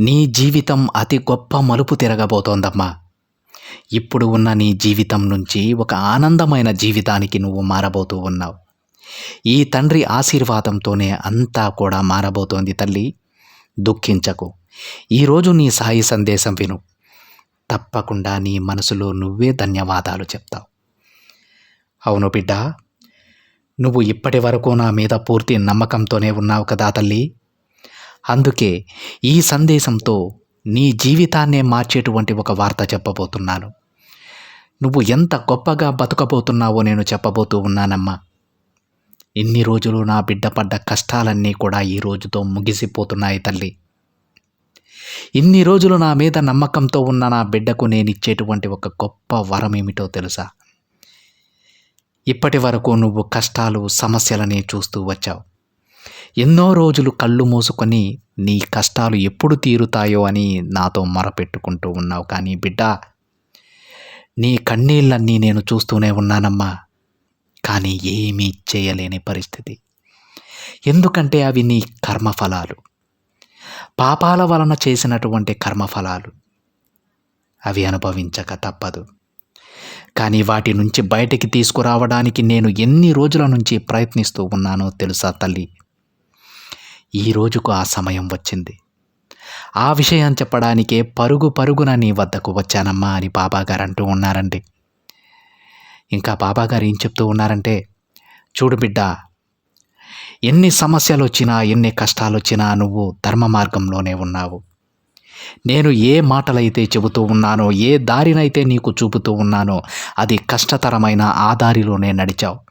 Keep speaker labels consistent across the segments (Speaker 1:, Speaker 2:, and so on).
Speaker 1: నీ జీవితం అతి గొప్ప మలుపు తిరగబోతోందమ్మా. ఇప్పుడు ఉన్న నీ జీవితం నుంచి ఒక ఆనందమైన జీవితానికి నువ్వు మారబోతూ ఉన్నావు. ఈ తండ్రి ఆశీర్వాదంతోనే అంతా కూడా మారబోతోంది తల్లి. దుఃఖించకు. ఈరోజు నీ సాయి సందేశం విను. తప్పకుండా నీ మనసులో నువ్వే ధన్యవాదాలు చెప్తావు. అవును బిడ్డ నువ్వు ఇప్పటి వరకు నా మీద పూర్తి నమ్మకంతోనే ఉన్నావు కదా తల్లి. అందుకే ఈ సందేశంతో నీ జీవితాన్నే మార్చేటువంటి ఒక వార్త చెప్పబోతున్నాను. నువ్వు ఎంత గొప్పగా బతకబోతున్నావో నేను చెప్పబోతూ ఉన్నానమ్మా. ఇన్ని రోజులు నా బిడ్డ పడ్డ కష్టాలన్నీ కూడా ఈ రోజుతో ముగిసిపోతున్నాయి తల్లి. ఇన్ని రోజులు నా మీద నమ్మకంతో ఉన్న నా బిడ్డకు నేను ఇచ్చేటువంటి ఒక గొప్ప వరం ఏమిటో తెలుసా? ఇప్పటి వరకు నువ్వు కష్టాలు సమస్యలని చూస్తూ వచ్చావు. ఎన్నో రోజులు కళ్ళు మూసుకొని నీ కష్టాలు ఎప్పుడు తీరుతాయో అని నాతో మొరపెట్టుకుంటూ ఉన్నావు కానీ బిడ్డ నీ కన్నీళ్ళన్నీ నేను చూస్తూనే ఉన్నానమ్మా. కానీ ఏమీ చేయలేని పరిస్థితి. ఎందుకంటే అవి నీ కర్మఫలాలు. పాపాల వలన చేసినటువంటి కర్మఫలాలు. అవి అనుభవించక తప్పదు. కానీ వాటి నుంచి బయటికి తీసుకురావడానికి నేను ఎన్ని రోజుల నుంచి ప్రయత్నిస్తూ ఉన్నానో తెలుసా తల్లి? ఈ రోజుకు ఆ సమయం వచ్చింది. ఆ విషయం చెప్పడానికే పరుగు పరుగున నీ వద్దకు వచ్చానమ్మా అని బాబాగారు అంటూ ఉన్నారండి. ఇంకా బాబాగారు ఏం చెప్తూ ఉన్నారంటే చూడు బిడ్డ ఎన్ని సమస్యలు వచ్చినా ఎన్ని కష్టాలు వచ్చినా నువ్వు ధర్మ మార్గంలోనే ఉన్నావు. నేను ఏ మాటలైతే చెబుతూ ఉన్నానో ఏ దారినైతే నీకు చూపుతూ ఉన్నానో అది కష్టతరమైన ఆ దారిలోనే నడిచావు.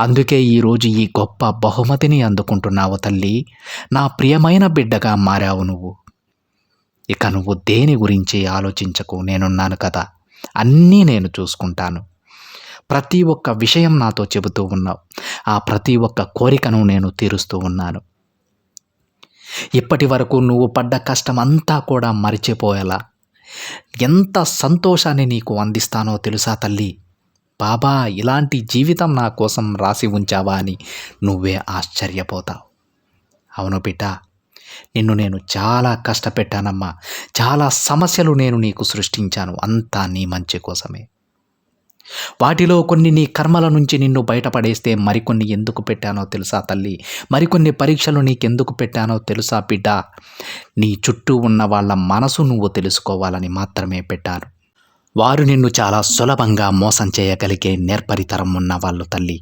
Speaker 1: అందుకే ఈరోజు ఈ గొప్ప బహుమతిని అందుకుంటున్నావు తల్లి. నా ప్రియమైన బిడ్డగా మారావు నువ్వు. ఇక నువ్వు దేని గురించి ఆలోచించకు? నేనున్నాను కదా. అన్నీ నేను చూసుకుంటాను. ప్రతి ఒక్క విషయం నాతో చెబుతూ ఉన్నావు. ఆ ప్రతి ఒక్క కోరికను నేను తీరుస్తూ ఉన్నాను. ఇప్పటి వరకు నువ్వు పడ్డ కష్టం అంతా కూడా మరిచిపోయేలా. ఎంత సంతోషాన్ని నీకు అందిస్తానో తెలుసా తల్లి? బాబా ఇలాంటి జీవితం నా కోసం రాసి ఉంచావా అని నువ్వే ఆశ్చర్యపోతావు. అవును బిడ్డ నిన్ను నేను చాలా కష్టపెట్టానమ్మా. చాలా సమస్యలు నేను నీకు సృష్టించాను. అంతా నీ మంచి కోసమే. వాటిలో కొన్ని నీ కర్మల నుంచి నిన్ను బయటపడేస్తే మరికొన్ని ఎందుకు పెట్టానో తెలుసా తల్లి? మరికొన్ని పరీక్షలు నీకెందుకు పెట్టానో తెలుసా బిడ్డ? నీ చుట్టూ ఉన్న వాళ్ళ మనసు నువ్వు తెలుసుకోవాలని మాత్రమే పెట్టాను. వారు నిన్ను చాలా సులభంగా మోసం చేయగలిగే నేర్పరితరం ఉన్న వాళ్ళు తల్లి.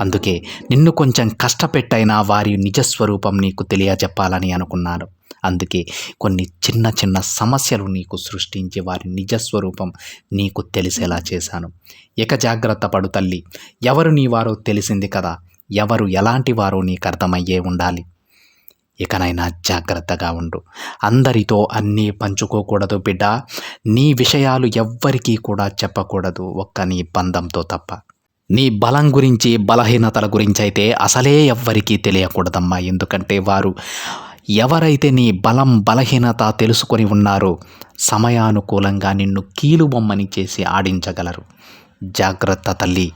Speaker 1: అందుకే నిన్ను కొంచెం కష్టపెట్టైనా వారి నిజస్వరూపం నీకు తెలియజెప్పాలని అనుకున్నాను. అందుకే కొన్ని చిన్న చిన్న సమస్యలు నీకు సృష్టించి వారి నిజస్వరూపం నీకు తెలిసేలా చేశాను. ఇక జాగ్రత్త పడు తల్లి. ఎవరు నీ వారో తెలిసింది కదా. ఎవరు ఎలాంటి వారో నీకు అర్థమయ్యే ఉండాలి. ఇకనైనా జాగ్రత్తగా ఉండు. అందరితో అన్నీ పంచుకోకూడదు బిడ్డ. నీ విషయాలు ఎవ్వరికీ కూడా చెప్పకూడదు ఒక్క నీ బంధంతో తప్ప. నీ బలం గురించి బలహీనతల గురించి అయితే అసలే ఎవ్వరికీ తెలియకూడదమ్మా. ఎందుకంటే వారు ఎవరైతే నీ బలం బలహీనత తెలుసుకొని ఉన్నారో సమయానుకూలంగా నిన్ను కీలుబొమ్మని చేసి ఆడించగలరు. జాగ్రత్త తల్లి.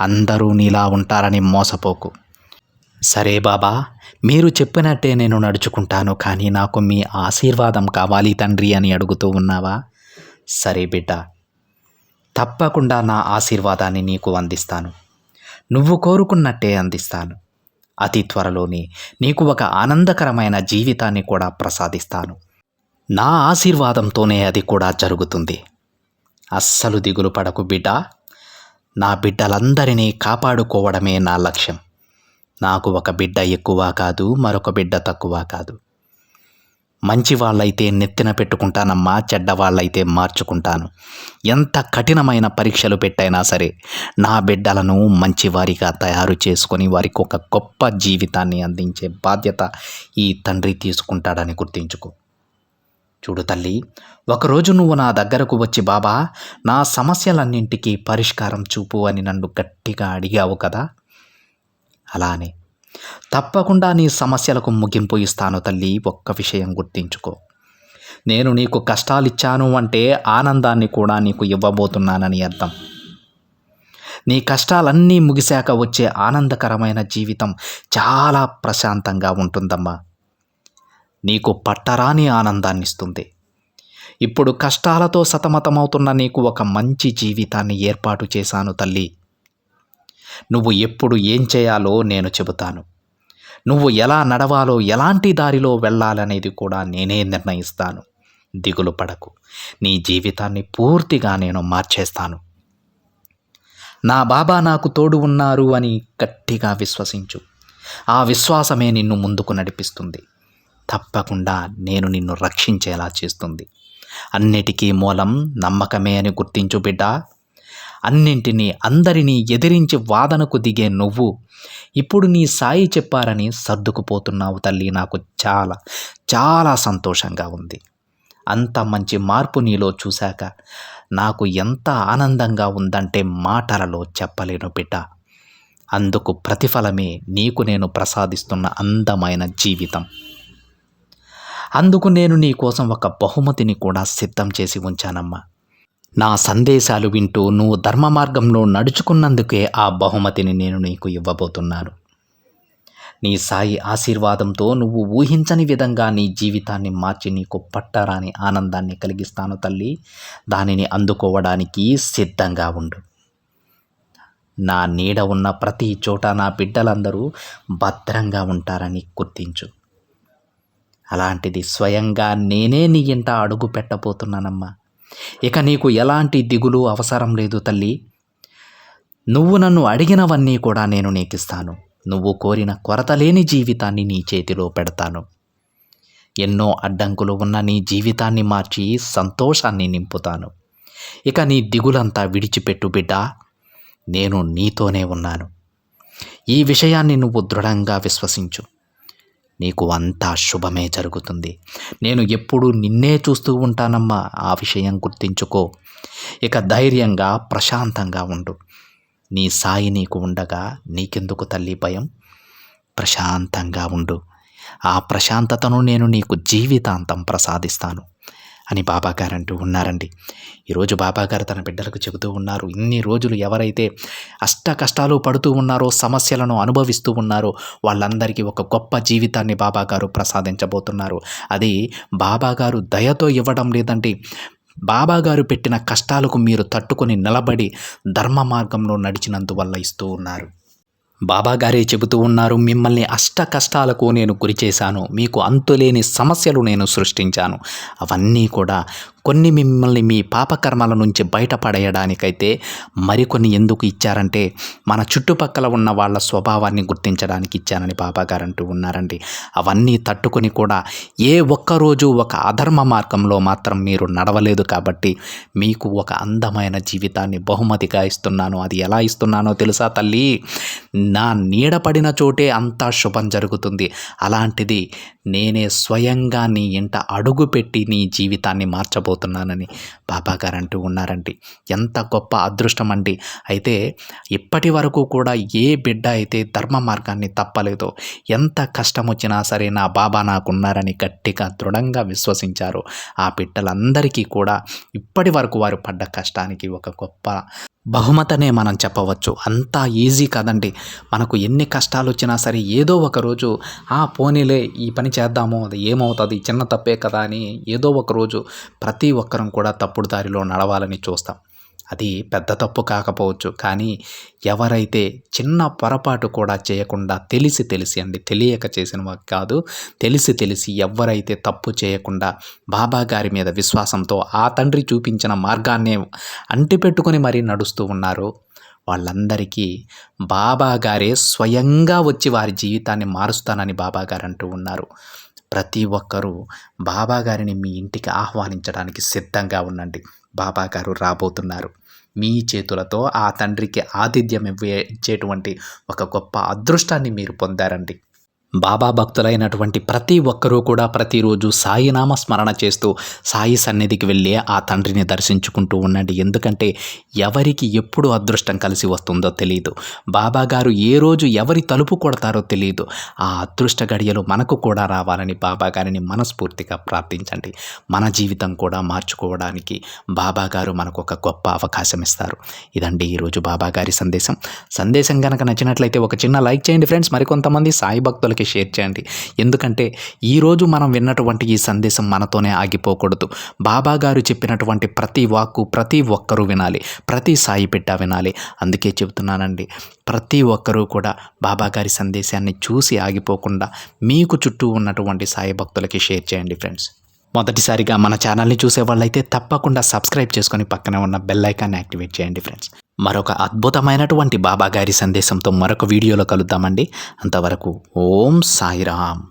Speaker 1: అందరూ నీలా ఉంటారని మోసపోకు. సరే బాబా. మీరు చెప్పినట్టే నేను నడుచుకుంటాను కానీ నాకు మీ ఆశీర్వాదం కావాలి తండ్రి అని అడుగుతూ ఉన్నావా? సరే బిడ్డ తప్పకుండా నా ఆశీర్వాదాన్ని నీకు అందిస్తాను. నువ్వు కోరుకున్నట్టే అందిస్తాను. అతి త్వరలోనే నీకు ఒక ఆనందకరమైన జీవితాన్ని కూడా ప్రసాదిస్తాను. నా ఆశీర్వాదంతోనే అది కూడా జరుగుతుంది. అస్సలు దిగులు పడకు బిడ్డ. నా బిడ్డలందరినీ కాపాడుకోవడమే నా లక్ష్యం. నాకు ఒక బిడ్డ ఎక్కువ కాదు మరొక బిడ్డ తక్కువ కాదు. మంచి వాళ్ళైతే నెత్తిన పెట్టుకుంటానమ్మా చెడ్డ వాళ్ళైతే మార్చుకుంటాను. ఎంత కఠినమైన పరీక్షలు పెట్టైనా సరే నా బిడ్డలను మంచివారిగా తయారు చేసుకొని వారికి ఒక గొప్ప జీవితాన్ని అందించే బాధ్యత ఈ తండ్రి తీసుకుంటాడని గుర్తించుకో. చూడు తల్లి ఒకరోజు నువ్వు నా దగ్గరకు వచ్చి బాబా నా సమస్యలన్నింటికీ పరిష్కారం చూపు అని నన్ను గట్టిగా అడిగావు కదా? అలానే. తప్పకుండా నీ సమస్యలకు ముగింపు ఇస్తాను తల్లి ఒక్క విషయం గుర్తించుకో. నేను నీకు కష్టాలిచ్చాను అంటే ఆనందాన్ని కూడా నీకు ఇవ్వబోతున్నానని అర్థం. నీ కష్టాలన్నీ ముగిశాక వచ్చే ఆనందకరమైన జీవితం చాలా ప్రశాంతంగా ఉంటుందమ్మా. నీకు పట్టరాని ఆనందాన్ని ఇస్తుంది ఇప్పుడు కష్టాలతో సతమతమవుతున్న నీకు ఒక మంచి జీవితాన్ని ఏర్పాటు చేశాను తల్లి. నువ్వు ఎప్పుడు ఏం చేయాలో నేను చెబుతాను. నువ్వు ఎలా నడవాలో ఎలాంటి దారిలో వెళ్ళాలనేది కూడా నేనే నిర్ణయిస్తాను. దిగులు పడకు. నీ జీవితాన్ని పూర్తిగా నేను మార్చేస్తాను. నా బాబా నాకు తోడు ఉన్నారు అని గట్టిగా విశ్వసించు. ఆ విశ్వాసమే నిన్ను ముందుకు నడిపిస్తుంది. తప్పకుండా నేను నిన్ను రక్షించేలా చేస్తుంది. అన్నిటికీ మూలం నమ్మకమే అని గుర్తించు బిడ్డ. అన్నింటినీ అందరినీ ఎదిరించి వాదనకు దిగే నువ్వు. ఇప్పుడు నీ సాయి చెప్పారని సర్దుకుపోతున్నావు తల్లి. నాకు చాలా చాలా సంతోషంగా ఉంది. అంత మంచి మార్పు నీలో చూశాక నాకు ఎంత ఆనందంగా ఉందంటే మాటలలో చెప్పలేను బిడ్డ. అందుకు ప్రతిఫలమే నీకు నేను ప్రసాదిస్తున్న అందమైన జీవితం. అందుకు నేను నీ కోసం ఒక బహుమతిని కూడా సిద్ధం చేసి ఉంచానమ్మా. నా సందేశాలు వింటూ నువ్వు ధర్మ మార్గంలో నడుచుకున్నందుకే ఆ బహుమతిని నేను నీకు ఇవ్వబోతున్నాను. నీ సాయి ఆశీర్వాదంతో నువ్వు ఊహించని విధంగా నీ జీవితాన్ని మార్చి నీకు పట్టరాని ఆనందాన్ని కలిగిస్తాను తల్లి. దానిని అందుకోవడానికి సిద్ధంగా ఉండు. నా నీడ ఉన్న ప్రతి చోట నా బిడ్డలందరూ భద్రంగా ఉంటారని గుర్తించు. అలాంటిది స్వయంగా నేనే నీ ఇంట అడుగు పెట్టబోతున్నానమ్మా. ఇక నీకు ఎలాంటి దిగులు అవసరం లేదు తల్లి. నువ్వు నన్ను అడిగినవన్నీ కూడా నేను నీకిస్తాను. నువ్వు కోరిన కొరత లేని జీవితాన్ని నీ చేతిలో పెడతాను. ఎన్నో అడ్డంకులు ఉన్న నీ జీవితాన్ని మార్చి సంతోషాన్ని నింపుతాను. ఇక నీ దిగులంతా విడిచిపెట్టు బిడ్డ. నేను నీతోనే ఉన్నాను. ఈ విషయాన్ని నువ్వు దృఢంగా విశ్వసించు. నీకు అంతా శుభమే జరుగుతుంది. నేను ఎప్పుడూ నిన్నే చూస్తూ ఉంటానమ్మా. ఆ విషయం గుర్తించుకో. ఇక ధైర్యంగా ప్రశాంతంగా ఉండు. నీ సాయి నీకు ఉండగా నీకెందుకు తల్లి భయం? ప్రశాంతంగా ఉండు. ఆ ప్రశాంతతను నేను నీకు జీవితాంతం ప్రసాదిస్తాను. అని బాబాగారు అంటూ ఉన్నారండి. ఈరోజు బాబాగారు తన బిడ్డలకు చెబుతూ ఉన్నారు ఇన్ని రోజులు ఎవరైతే అష్ట కష్టాలు పడుతూ ఉన్నారో సమస్యలను అనుభవిస్తూ ఉన్నారో వాళ్ళందరికీ ఒక గొప్ప జీవితాన్ని బాబాగారు ప్రసాదించబోతున్నారు. అది బాబాగారు దయతో ఇవ్వడం లేదండి. బాబాగారు పెట్టిన కష్టాలకు మీరు తట్టుకొని నిలబడి ధర్మ మార్గంలో నడిచినందువల్ల ఇస్తూ ఉన్నారు. బాబాగారే చెబుతూ ఉన్నారు మిమ్మల్ని అష్ట కష్టాలకు నేను గురి చేశాను మీకు అంతులేని సమస్యలు నేను సృష్టించాను. అవన్నీ కూడా కొన్ని మిమ్మల్ని మీ పాపకర్మల నుంచి బయటపడేయడానికైతే మరికొన్ని ఎందుకు ఇచ్చారంటే మన చుట్టుపక్కల ఉన్న వాళ్ళ స్వభావాన్ని గుర్తించడానికి ఇచ్చానని బాబాగారు అంటూ ఉన్నారండి. అవన్నీ తట్టుకొని కూడా ఏ ఒక్కరోజు ఒక అధర్మ మార్గంలో మాత్రం మీరు నడవలేదు కాబట్టి మీకు ఒక అందమైన జీవితాన్ని బహుమతిగా ఇస్తున్నాను. అది ఎలా ఇస్తున్నానో తెలుసా తల్లి? నా నీడపడిన చోటే అంతా శుభం జరుగుతుంది. అలాంటిది నేనే స్వయంగా నీ ఇంట అడుగుపెట్టి నీ జీవితాన్ని మార్చబోతున్నానని బాబా గారు అంటూ ఉన్నారండి. ఎంత గొప్ప అదృష్టం అండి అయితే ఇప్పటి వరకు కూడా ఏ బిడ్డ అయితే ధర్మ మార్గాన్ని తప్పలేదో ఎంత కష్టం వచ్చినా సరే నా బాబా నాకున్నారని గట్టిగా దృఢంగా విశ్వసించారు. ఆ బిడ్డలందరికీ కూడా ఇప్పటి వరకు వారు పడ్డ కష్టానికి ఒక గొప్ప బహుమతనే మనం చెప్పవచ్చు. అంతా ఈజీ కదండి. మనకు ఎన్ని కష్టాలు వచ్చినా సరే ఏదో ఒక రోజు ఆ పోనీలే ఈ పని చేద్దాము అది ఏమవుతుంది చిన్న తప్పే కదా అని ఏదో ఒక రోజు ప్రతి ఒక్కరం కూడా తప్పుడు దారిలో నడవాలని చూస్తాం. అది పెద్ద తప్పు కాకపోవచ్చు. కానీ ఎవరైతే చిన్న పొరపాటు కూడా చేయకుండా తెలిసి తెలిసి అండి తెలియక చేసిన కాదు తెలిసి తెలిసి ఎవరైతే తప్పు చేయకుండా బాబా గారి మీద విశ్వాసంతో ఆ తండ్రి చూపించిన మార్గాన్నే అంటిపెట్టుకొని మరీ నడుస్తూ ఉన్నారు. వాళ్ళందరికీ బాబా గారే స్వయంగా వచ్చి వారి జీవితాన్ని మారుస్తానని బాబా గారు అంటూ ఉన్నారు. ప్రతి ఒక్కరూ బాబా గారిని మీ ఇంటికి ఆహ్వానించడానికి సిద్ధంగా ఉండండి. బాబా గారు రాబోతున్నారు. మీ చేతులతో ఆ తండ్రికి ఆతిథ్యం ఇవ్వే ఇచ్చేటువంటి ఒక గొప్ప అదృష్టాన్ని మీరు పొందారండి. బాబా భక్తులైనటువంటి ప్రతి ఒక్కరూ కూడా ప్రతిరోజు సాయినామ స్మరణ చేస్తూ సాయి సన్నిధికి వెళ్ళి ఆ తండ్రిని దర్శించుకుంటూ ఉండండి. ఎందుకంటే ఎవరికి ఎప్పుడు అదృష్టం కలిసి వస్తుందో తెలియదు బాబా గారు ఏ రోజు ఎవరి తలుపు కొడతారో తెలియదు ఆ అదృష్ట గడియలు మనకు కూడా రావాలని బాబా గారిని మనస్ఫూర్తిగా ప్రార్థించండి. మన జీవితం కూడా మార్చుకోవడానికి బాబా గారు మనకు ఒక గొప్ప అవకాశం ఇస్తారు. ఇదండి ఈరోజు బాబా గారి సందేశం. సందేశం కనుక నచ్చినట్లయితే ఒక చిన్న లైక్ చేయండి ఫ్రెండ్స్. మరికొంతమంది సాయి భక్తులకి షేర్ చేయండి. ఎందుకంటే ఈరోజు మనం విన్నటువంటి ఈ సందేశం మనతోనే ఆగిపోకూడదు. బాబా గారు చెప్పినటువంటి ప్రతి వాక్కు ప్రతి ఒక్కరూ వినాలి. ప్రతి సాయి బిడ్డ వినాలి. అందుకే చెబుతున్నానండి. ప్రతి ఒక్కరూ కూడా బాబా గారి సందేశాన్ని చూసి ఆగిపోకుండా మీకు చుట్టూ ఉన్నటువంటి సాయి భక్తులకి షేర్ చేయండి ఫ్రెండ్స్. మొదటిసారిగా మన ఛానల్ని చూసే వాళ్ళైతే తప్పకుండా సబ్స్క్రైబ్ చేసుకొని పక్కనే ఉన్న బెల్ ఐకాన్ని యాక్టివేట్ చేయండి ఫ్రెండ్స్. మరొక అద్భుతమైనటువంటి బాబా గారి సందేశంతో మరొక వీడియోలో కలుద్దామండి. అంతవరకు ఓం సాయిరామ్.